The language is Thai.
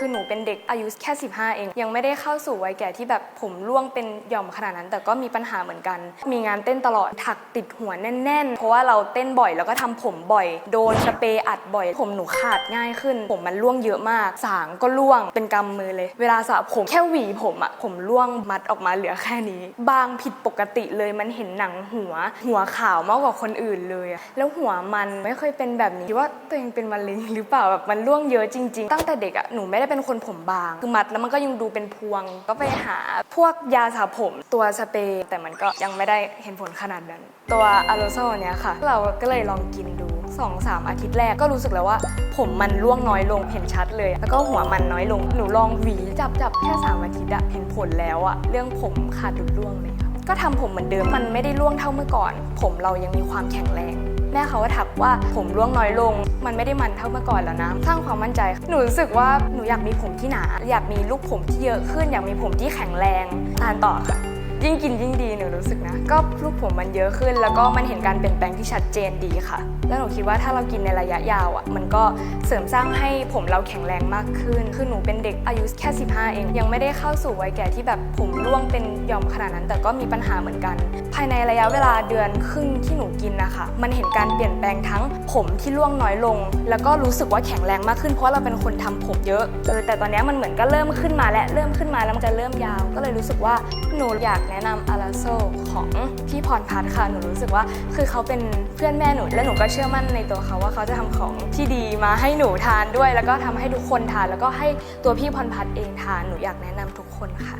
คือหนูเป็นเด็กอายุแค่ 15 เอง ยังไม่ได้เข้าสู่วัยแก่ที่แบบผมร่วงเป็นหย่อมขนาดนั้น แต่ก็มีปัญหาเหมือนกัน มีงานเต้นตลอดถักติดหัวแน่น ๆ เพราะว่าเราเต้นบ่อยแล้วก็ทำผมบ่อย โดนสเปรย์อัดบ่อย ผมหนูขาดง่ายขึ้น ผมมันร่วงเยอะมาก สางก็ร่วงเป็นกำมือเลย เวลาสระผมแค่หวีผมอะผมร่วงมัดออกมาเหลือแค่นี้ บางผิดปกติเลยมันเห็นหนังหัว หัวขาวมากกว่าคนอื่นเลยอะแล้วหัวมันไม่เคยเป็นแบบนี้คิดว่าตัวเองเป็นมะเร็งหรือเปล่าแบบมันร่วงเยอะจริง ๆ ตั้งแต่เด็กอะหนูไม่ได้เป็นคนผมบาง คือมัดแล้วมันก็ยังดูเป็นพวง ก็ไปหาพวกยาสระผมตัวสเปรย์แต่มันก็ยังไม่ได้เห็นผลขนาดนั้น ตัวอะโรโซเนี้ยค่ะ เราก็เลยลองกินดู2 3อาทิตย์แรกก็รู้สึกแล้วว่า ผมมันร่วงน้อยลงเห็นชัดเลย แล้วก็หัวมันน้อยลง หนูลองหวีจับจับแค่ 3 อาทิตย์อะเห็นผลแล้วอะเรื่องผมขาดหลุดร่วงเลยค่ะก็ทำผมเหมือนเดิมมันไม่ได้ร่วงเท่าเมื่อก่อน ผมเรายังมีความแข็งแรง แม่เขาก็ทักว่าผมร่วงน้อยลง มันไม่ได้มันเท่าเมื่อก่อนแล้วนะสร้างความมั่นใจ หนูรู้สึกว่าหนูอยากมีผมที่หนา อยากมีลูกผมที่เยอะขึ้น อยากมีผมที่แข็งแรงทานต่อค่ะ ยิ่งกินยิ่งดีหนูรู้สึกนะ ก็ลูกผมมันเยอะขึ้น แล้วก็มันเห็นการเปลี่ยนแปลงที่ชัดเจนดีค่ะ แล้วหนูคิดว่าถ้าเรากินในระยะยาวอะมันก็เสริมสร้างให้ผมเราแข็งแรงมากขึ้น คือหนูเป็นเด็กอายุแค่ 15 เอง ยังไม่ได้เข้าสู่วัยแก่ที่แบบผมร่วงเป็นย่อมขนาดนั้น แต่ก็มีปัญหาเหมือนกัน ภายในระยะเวลาเดือนครึ่งที่หนูกินนะคะ มันเห็นการเปลี่ยนแปลงทั้งผมที่ร่วงน้อยลง แล้วก็รู้สึกว่าแข็งแรงมากขึ้นเพราะเราเป็นคนทำผมเยอะเออแต่ตอนนี้มันเหมือนก็เริ่มขึ้นมาและเริ่มขึ้นมาแล้วมันจะเริ่มยาว ก็เลยรู้สึกว่าหนูอยากแนะนำอาราโซของพี่พรพัฒน์ค่ะ หนูรู้สึกว่าคือเขาเป็นเพื่อนแม่หนู และหนูก็เชื่อมั่นในตัวเขาว่าเขาจะทำของที่ดีมาให้หนูทานด้วย แล้วก็ทำให้ทุกคนทาน แล้วก็ให้ตัวพี่พรพัฒน์เองทาน หนูอยากแนะนำทุกคนค่ะ